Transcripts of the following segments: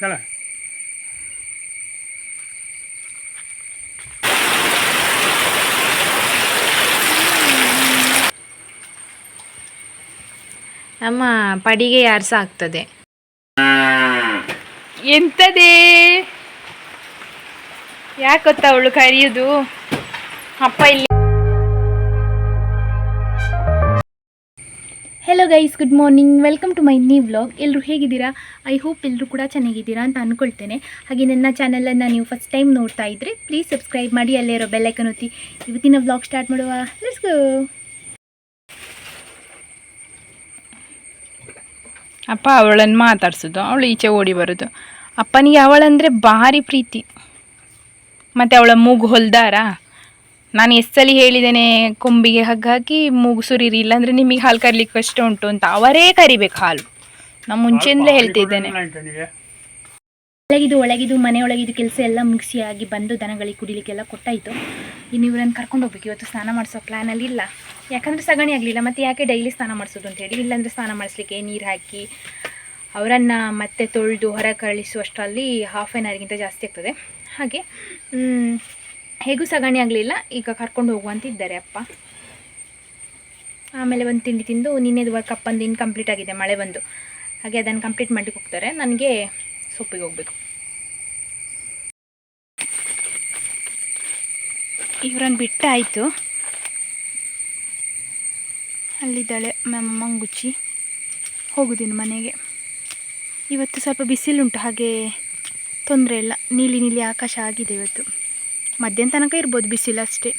चला ನಮ್ಮ ಪಡಿಗೆ ಯಾರು ಆಗ್ತದೆ? ಎಂತದೇ? ಯಾಕೆ ಗೊತ್ತಾ ಅವಳು ಕರೆಯುವುದು ಅಪ್ಪ ಇಲ್ಲಿ hello guys good morning welcome to my new vlog ಎಲ್ಲರೂ ಹೇಗಿದ್ದೀರಾ? ಐ ಹೋಪ್ ಎಲ್ಲರೂ ಕೂಡ ಚೆನ್ನಾಗಿದ್ದೀರಾ ಅಂತ ಅಂದ್ಕೊಳ್ತೇನೆ ಹಾಗೆ ನನ್ನ ಚಾನಲನ್ನು ನೀವು ಫಸ್ಟ್ ಟೈಮ್ ನೋಡ್ತಾ ಇದ್ದರೆ ಪ್ಲೀಸ್ ಸಬ್ಸ್ಕ್ರೈಬ್ ಮಾಡಿ, ಅಲ್ಲೇ ಇರೋ ಬೆಲ್ಲೈಕನ್ ಒತ್ತಿ. ಇವತ್ತಿನ ವ್ಲಾಗ್ ಸ್ಟಾರ್ಟ್ ಮಾಡುವ. ಲೆಟ್ಸ್ ಗೋ ಅಪ್ಪ ಅವಳನ್ನು ಮಾತಾಡ್ಸೋದು, ಅವಳು ಈಚೆ ಓಡಿ ಬರೋದು. ಅಪ್ಪನಿಗೆ ಅವಳಂದರೆ ಭಾರಿ ಪ್ರೀತಿ. ಮತ್ತು ಅವಳ ಮೂಗು ಹೊಲ್ದಾರ? ನಾನು ಎಷ್ಟು ಸಲ ಹೇಳಿದ್ದೇನೆ ಕೊಂಬಿಗೆ ಹಗ್ಗ ಹಾಕಿ ಮೂಗು ಸುರಿರಿ ಇಲ್ಲಾಂದರೆ ನಿಮಗೆ ಹಾಲು ಕರಿಲಿಕ್ಕೆ ಕಷ್ಟ ಉಂಟು ಅಂತ ಅವರೇ ಕರಿಬೇಕು ಹಾಲು. ನಾನು ಮುಂಚೆಯಿಂದಲೇ ಹೇಳ್ತಿದ್ದೇನೆ ಒಳಗಿದು ಒಳಗಿದು ಮನೆ ಒಳಗಿದು ಕೆಲಸ ಎಲ್ಲ ಮುಗಿಸಿ ಆಗಿ ಬಂದು ದನಗಳಿಗೆ ಕುಡಿಲಿಕ್ಕೆಲ್ಲ ಕೊಟ್ಟಾಯಿತು. ಇನ್ನು ಇವ್ರನ್ನ ಕರ್ಕೊಂಡು ಹೋಗ್ಬೇಕು. ಇವತ್ತು ಸ್ನಾನ ಮಾಡಿಸೋ ಪ್ಲ್ಯಾನಲ್ಲಿ ಇಲ್ಲ. ಯಾಕಂದರೆ ಸಗಣಿ ಆಗಲಿಲ್ಲ. ಮತ್ತು ಯಾಕೆ ಡೈಲಿ ಸ್ನಾನ ಮಾಡಿಸೋದು ಅಂತೇಳಿ ಇಲ್ಲಾಂದರೆ ಸ್ನಾನ ಮಾಡಿಸ್ಲಿಕ್ಕೆ ನೀರು ಹಾಕಿ ಅವರನ್ನು ಮತ್ತೆ ತೊಳೆದು ಹೊರ ಕಳಿಸುವಷ್ಟರಲ್ಲಿ ಹಾಫ್ ಆನ್ ಅವರ್ಗಿಂತ ಜಾಸ್ತಿ ಆಗ್ತದೆ. ಹಾಗೆ ಹೇಗೂ ಸಗಣಿ ಆಗಲಿಲ್ಲ, ಈಗ ಕರ್ಕೊಂಡು ಹೋಗುವಂತಿದ್ದಾರೆ ಅಪ್ಪ. ಆಮೇಲೆ ಒಂದು ತಿಂಡಿ ತಿಂದು ನಿನ್ನೆದು ವರ್ಕ್ ಅಪ್ಪಂದು ಇನ್ಕಂಪ್ಲೀಟ್ ಆಗಿದೆ, ಮಳೆ ಬಂದು. ಹಾಗೆ ಅದನ್ನು ಕಂಪ್ಲೀಟ್ ಮಾಡಲಿಕ್ಕೆ ಹೋಗ್ತಾರೆ, ನನಗೆ ಸೊಪ್ಪಿಗೆ ಹೋಗಬೇಕು. ಇವರನ್ನು ಬಿಟ್ಟಾಯಿತು. ಅಲ್ಲಿದ್ದಾಳೆ ಮ್ಯಾಮ್ ಮಂಗುಚ್ಚಿ ಹೋಗುದೇನು ಮನೆಗೆ. ಇವತ್ತು ಸ್ವಲ್ಪ ಬಿಸಿಲುಂಟು, ಹಾಗೆ ತೊಂದರೆ ಇಲ್ಲ. ನೀಲಿ ನೀಲಿ ಆಕಾಶ ಆಗಿದೆ ಇವತ್ತು. ಮಧ್ಯಾಹ್ನ ತನಕ ಇರ್ಬೋದು ಬಿಸಿಲು ಅಷ್ಟೇ.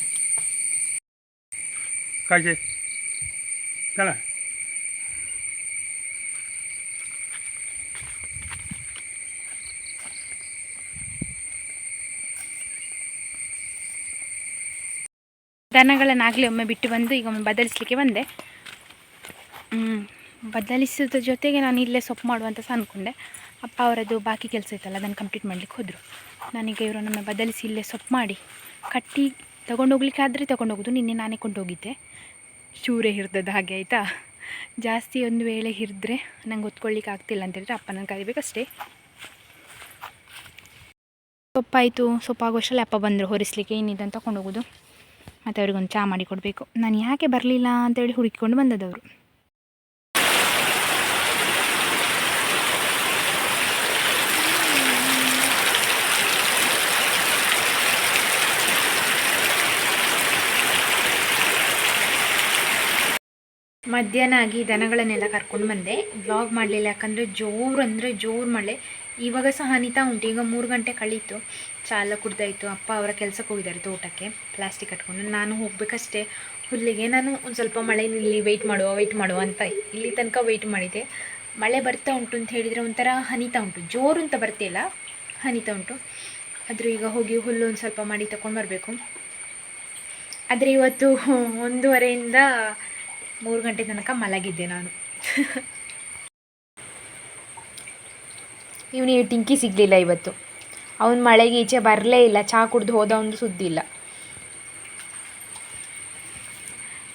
ದನಗಳನ್ನಾಗಲೇ ಒಮ್ಮೆ ಬಿಟ್ಟು ಬಂದು ಈಗ ಒಮ್ಮೆ ಬದಲಿಸ್ಲಿಕ್ಕೆ ಬಂದೆ. ಬದಲಿಸಿದ ಜೊತೆಗೆ ನಾನು ಇಲ್ಲೇ ಸೊಪ್ಪು ಮಾಡುವಂತ ಸಹ ಅಂದ್ಕೊಂಡೆ ಅಪ್ಪ ಅವರದ್ದು ಬಾಕಿ ಕೆಲಸ ಇತ್ತಲ್ಲ, ಅದನ್ನು ಕಂಪ್ಲೀಟ್ ಮಾಡಲಿಕ್ಕೆ ಹೋದರು. ನನಗೆ ಇವರನ್ನೊಮ್ಮೆ ಬದಲಿಸಿ ಇಲ್ಲೇ ಸೊಪ್ಪು ಮಾಡಿ ಕಟ್ಟಿ ತೊಗೊಂಡೋಗ್ಲಿಕ್ಕೆ ಆದರೆ ತಗೊಂಡೋಗೋದು ನಿನ್ನೆ ನಾನೇ ಕೊಂಡೋಗಿದ್ದೆ ಶೂರೇ ಹಿರಿದದ್ದು ಹಾಗೆ ಆಯಿತಾ? ಜಾಸ್ತಿ ಒಂದು ವೇಳೆ ಹಿರಿದ್ರೆ ನಂಗೆ ಹೊತ್ಕೊಳ್ಳಿಕ್ಕೆ ಆಗ್ತಿಲ್ಲ ಅಂತ ಹೇಳಿದ್ರೆ ಅಪ್ಪನ ಕರಿಬೇಕಷ್ಟೇ. ಸೊಪ್ಪಾಯಿತು ಸೊಪ್ಪಾಗುವಷ್ಟರಲ್ಲಿ ಅಪ್ಪ ಬಂದರು ಹೊರಿಸ್ಲಿಕ್ಕೆ ಇನ್ನಿದಂತ ತಗೊಂಡೋಗೋದು ಮತ್ತು ಅವ್ರಿಗೊಂದು ಚಹಾ ಮಾಡಿ ಕೊಡಬೇಕು. ನಾನು ಯಾಕೆ ಬರಲಿಲ್ಲ ಅಂತೇಳಿ ಹುಡುಕಿಕೊಂಡು ಬಂದದವರು ಮಧ್ಯಾಹ್ನ ಆಗಿ ದನಗಳನ್ನೆಲ್ಲ ಕರ್ಕೊಂಡು ಬಂದೆ. ಬ್ಲಾಗ್ ಮಾಡಲಿಲ್ಲ, ಯಾಕಂದರೆ ಜೋರು ಅಂದರೆ ಜೋರು ಮಳೆ. ಇವಾಗ ಸಹ ಹನಿತಾ ಉಂಟು. ಈಗ ಮೂರು ಗಂಟೆ ಕಳೀತು. ಚಾಲ ಕುಡ್ದಾಯಿತು. ಅಪ್ಪ ಅವರ ಕೆಲಸಕ್ಕೆ ಹೋಗಿದ್ದಾರೆ ತೋಟಕ್ಕೆ. ಪ್ಲಾಸ್ಟಿಕ್ ಕಟ್ಕೊಂಡು. ನಾನು ಹೋಗಬೇಕಷ್ಟೇ. ಹುಲ್ಲಿಗೆ ನಾನು ಒಂದು ಸ್ವಲ್ಪ ಮಳೆ ಇಲ್ಲಿ ವೆಯ್ಟ್ ಮಾಡುವ ವೆಯ್ಟ್ ಮಾಡುವ ಅಂತ ಇಲ್ಲಿ ತನಕ ವೆಯ್ಟ್ ಮಾಡಿದೆ. ಮಳೆ ಬರ್ತಾ ಉಂಟು ಅಂತ ಹೇಳಿದರೆ ಒಂಥರ ಹನಿತಾ ಉಂಟು. ಜೋರು ಅಂತ ಬರ್ತಿಲ್ಲ. ಹನಿತಾ ಉಂಟು. ಆದರೂ ಈಗ ಹೋಗಿ ಹುಲ್ಲು ಒಂದು ಸ್ವಲ್ಪ ಮಾಡಿ ತಗೊಂಡು ಬರಬೇಕು. ಆದರೆ ಇವತ್ತು ಒಂದೂವರೆಯಿಂದ ಮೂರು ಗಂಟೆ ತನಕ ಮಲಗಿದ್ದೆ ನಾನು. ಇವನಿಗೆ ಟಿಂಕಿ ಸಿಗಲಿಲ್ಲ ಇವತ್ತು. ಅವನು ಮಳೆಗೆ ಈಚೆ ಬರಲೇ ಇಲ್ಲ ಚಹಾ ಕುಡ್ದು ಹೋದ ಒಂದು ಸುದ್ದಿ ಇಲ್ಲ.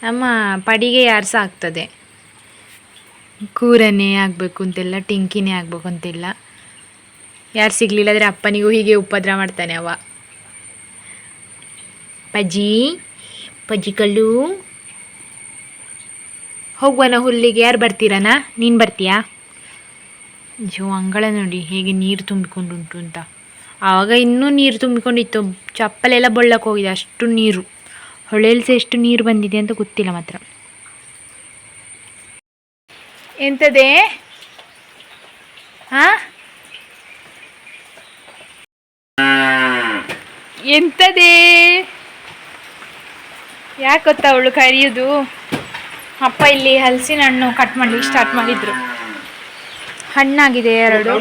ನಮ್ಮ ಪಡಿಗೆ ಯಾರು ಸಹ ಆಗ್ತದೆ? ಕೂರನೇ ಆಗಬೇಕು ಅಂತಿಲ್ಲ ಟಿಂಕಿನೇ ಆಗಬೇಕು ಅಂತಿಲ್ಲ. ಯಾರು ಸಿಗಲಿಲ್ಲ ಅಂದರೆ ಅಪ್ಪನಿಗೂ ಹೀಗೆ ಉಪದ್ರ ಮಾಡ್ತಾನೆ ಅವ. ಪಜಿ ಪಜಿ ಕಲ್ಲು. ಹೋಗುವನ ಹುಲ್ಲಿಗೆ, ಯಾರು ಬರ್ತೀರನ? ನೀನು ಬರ್ತೀಯಾ? ಜೋ, ಅಂಗಳ ನೋಡಿ, ಹೇಗೆ ನೀರು ತುಂಬಿಕೊಂಡುಂಟು ಅಂತ. ಆವಾಗ ಇನ್ನೂ ನೀರು ತುಂಬಿಕೊಂಡಿತ್ತು. ಚಪ್ಪಲೆಲ್ಲ ಬಳ್ಳಕ್ಕೆ ಹೋಗಿದೆ, ಅಷ್ಟು ನೀರು. ಹೊಳೆಯಲ್ಲಿ ಎಷ್ಟು ನೀರು ಬಂದಿದೆ ಅಂತ ಗೊತ್ತಿಲ್ಲ ಮಾತ್ರ. ಎಂತದೇ? ಹಾ ಎಂತದೇ? ಯಾಕೆ ಗೊತ್ತಾ ಅವಳು ಕರೆಯೋದು? ಅಪ್ಪ ಇಲ್ಲಿ ಹಲಸಿನ ಹಣ್ಣು ಕಟ್ ಮಾಡಿ ಸ್ಟಾರ್ಟ್ ಮಾಡಿದ್ರು. ಹಣ್ಣಾಗಿದೆ ಎರಡು.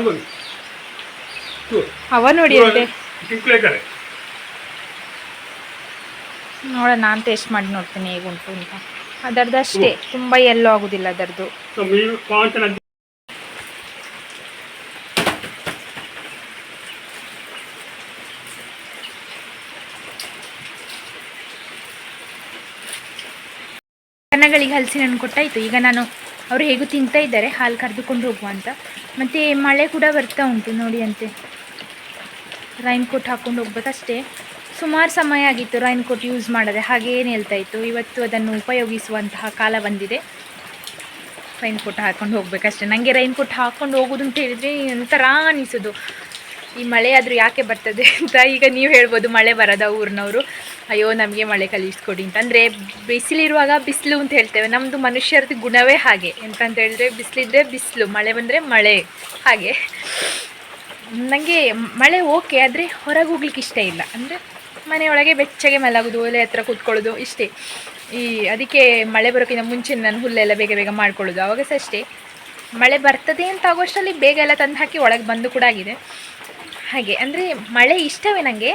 ಅವ ನೋಡಿ ನೋಡೋಣ ನಾನು ಟೇಸ್ಟ್ ಮಾಡಿ ನೋಡ್ತೀನಿ ಹೇಗುಂಟು ಅಂತ. ಅದರದ್ದು ಅಷ್ಟೇ ತುಂಬ ಎಲ್ಲೋ ಆಗುದಿಲ್ಲ ಅದರದ್ದು ದನಗಳಿಗೆ ಹಲಸಿನ ಕೊಟ್ಟಾಯಿತು. ಈಗ ನಾನು ಅವರು ಹೇಗೂ ತಿಂತಾ ಇದ್ದಾರೆ, ಹಾಲು ಕರೆದುಕೊಂಡು ಹೋಗುವ ಅಂತ. ಮತ್ತು ಮಳೆ ಕೂಡ ಬರ್ತಾ ಉಂಟು ನೋಡಿ ಅಂತೆ. ರೈನ್ ಕೋಟ್ ಹಾಕ್ಕೊಂಡು ಹೋಗ್ಬೇಕಷ್ಟೇ ಸುಮಾರು ಸಮಯ ಆಗಿತ್ತು ರೈನ್ ಕೋಟ್ ಯೂಸ್ ಮಾಡದೆ ಹಾಗೇನು ಹೇಳ್ತಾ ಇತ್ತು. ಇವತ್ತು ಅದನ್ನು ಉಪಯೋಗಿಸುವಂತಹ ಕಾಲ ಬಂದಿದೆ. ರೈನ್ ಕೋಟ್ ಹಾಕ್ಕೊಂಡು ಹೋಗ್ಬೇಕಷ್ಟೇ ನನಗೆ ರೈನ್ ಕೋಟ್ ಹಾಕ್ಕೊಂಡು ಹೋಗೋದು ಅಂತ ಹೇಳಿದರೆ ಒಂಥರ ಅನಿಸೋದು. ಈ ಮಳೆ ಆದರೂ ಯಾಕೆ ಬರ್ತದೆ ಅಂತ ಈಗ ನೀವು ಹೇಳ್ಬೋದು, ಮಳೆ ಬರದ ಊರಿನವರು. ಅಯ್ಯೋ, ನಮಗೆ ಮಳೆ ಕಲಿಸ್ಕೊಡಿ ಅಂತ ಅಂದರೆ ಬಿಸಿಲಿರುವಾಗ ಬಿಸಿಲು ಅಂತ ಹೇಳ್ತೇವೆ. ನಮ್ಮದು ಮನುಷ್ಯರದ್ದು ಗುಣವೇ ಹಾಗೆ. ಎಂತಂತ ಹೇಳಿದ್ರೆ ಬಿಸಿಲಿದ್ರೆ ಬಿಸಿಲು, ಮಳೆ ಬಂದರೆ ಮಳೆ. ಹಾಗೆ. ನನಗೆ ಮಳೆ ಓಕೆ, ಆದರೆ ಹೊರಗೆ ಹೋಗ್ಲಿಕ್ಕೆ ಇಷ್ಟ ಇಲ್ಲ. ಅಂದರೆ ಮನೆಯೊಳಗೆ ಬೆಚ್ಚಗೆ ಮಲಗೋದು ಒಲೆ ಹತ್ರ ಕೂತ್ಕೊಳ್ಳೋದು ಇಷ್ಟೇ. ಈ ಅದಕ್ಕೆ ಮಳೆ ಬರೋಕ್ಕಿಂತ ಮುಂಚೆ ನಾನು ಹುಲ್ಲೆಲ್ಲ ಬೇಗ ಬೇಗ ಮಾಡ್ಕೊಳ್ಳೋದು. ಅವಾಗ ಸಹ ಅಷ್ಟೇ. ಮಳೆ ಬರ್ತದೆ ಅಂತ ಆಗೋಷ್ಟರಲ್ಲಿ ಬೇಗ ಎಲ್ಲ ತಂದು ಹಾಕಿ ಒಳಗೆ ಬಂದು ಕೂಡ ಆಗಿದೆ. ಹಾಗೆ, ಅಂದರೆ ಮಳೆ ಇಷ್ಟವೇ ನನಗೆ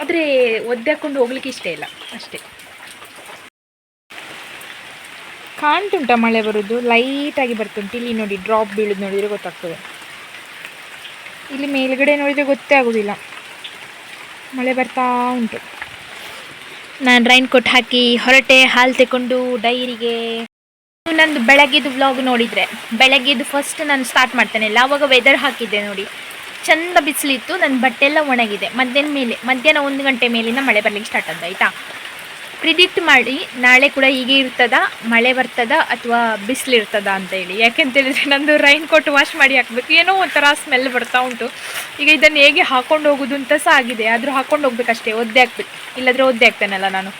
ಆದರೆ ಒದ್ದೆ ಹಾಕ್ಕೊಂಡು ಹೋಗ್ಲಿಕ್ಕೆ ಇಷ್ಟ ಇಲ್ಲ, ಅಷ್ಟೇ. ಕಾಣ್ತುಂಟ ಮಳೆ ಬರೋದು? ಲೈಟಾಗಿ ಬರ್ತುಂಟು ಇಲ್ಲಿ ನೋಡಿ ಡ್ರಾಪ್ ಬೀಳೋದು ನೋಡಿದರೆ ಗೊತ್ತಾಗ್ತದೆ. ಇಲ್ಲಿ ಮೇಲ್ಗಡೆ ನೋಡಿದರೆ ಗೊತ್ತೇ ಆಗೋದಿಲ್ಲ. ಮಳೆ ಬರ್ತಾ ಉಂಟು. ನಾನು ರೈನ್ ಕೋಟ್ ಹಾಕಿ ಹೊರಟೆ ಹಾಲು ತಗೊಂಡು ಡೈರಿಗೆ ನಂದು ಬೆಳಗ್ಗೆದು ವ್ಲಾಗ್ ನೋಡಿದರೆ. ಬೆಳಗ್ಗೆದು ಫಸ್ಟ್ ನಾನು ಸ್ಟಾರ್ಟ್ ಮಾಡ್ತೇನೆ. ಅವಾಗ ವೆದರ್ ಹಾಕಿದ್ದೆ ನೋಡಿ. ಚಂದ ಬಿಸಿಲಿತ್ತು ನನ್ನ ಬಟ್ಟೆ ಎಲ್ಲ ಒಣಗಿದೆ. ಮಧ್ಯಾಹ್ನ ಮೇಲೆ, ಮಧ್ಯಾಹ್ನ ಒಂದು ಗಂಟೆ ಮೇಲಿಂದ ಮಳೆ ಬರಲಿಕ್ಕೆ ಸ್ಟಾರ್ಟ್ ಆದ ಆಯಿತಾ? ಪ್ರಿಡಿಕ್ಟ್ ಮಾಡಿ, ನಾಳೆ ಕೂಡ ಹೀಗೆ ಇರ್ತದ? ಮಳೆ ಬರ್ತದ? ಅಥವಾ ಬಿಸಿಲಿರ್ತದ ಅಂತ ಹೇಳಿ. ಯಾಕೆಂತ ಹೇಳಿದ್ರೆ ನಂದು ರೈನ್ ಕೋಟ್ ವಾಶ್ ಮಾಡಿ ಹಾಕಬೇಕು. ಏನೋ ಒಂಥರ ಸ್ಮೆಲ್ ಬರ್ತಾ ಉಂಟು. ಈಗ ಇದನ್ನು ಹೇಗೆ ಹಾಕೊಂಡು ಹೋಗೋದು ಅಂತ ಸಹ ಆಗಿದೆ. ಆದರೂ ಹಾಕೊಂಡು ಹೋಗ್ಬೇಕಷ್ಟೇ, ಒದ್ದೆ ಹಾಕ್ಬೇಕು. ಇಲ್ಲಾದರೆ ಒದ್ದೆ ಹಾಕ್ತೇನಲ್ಲ ನಾನು.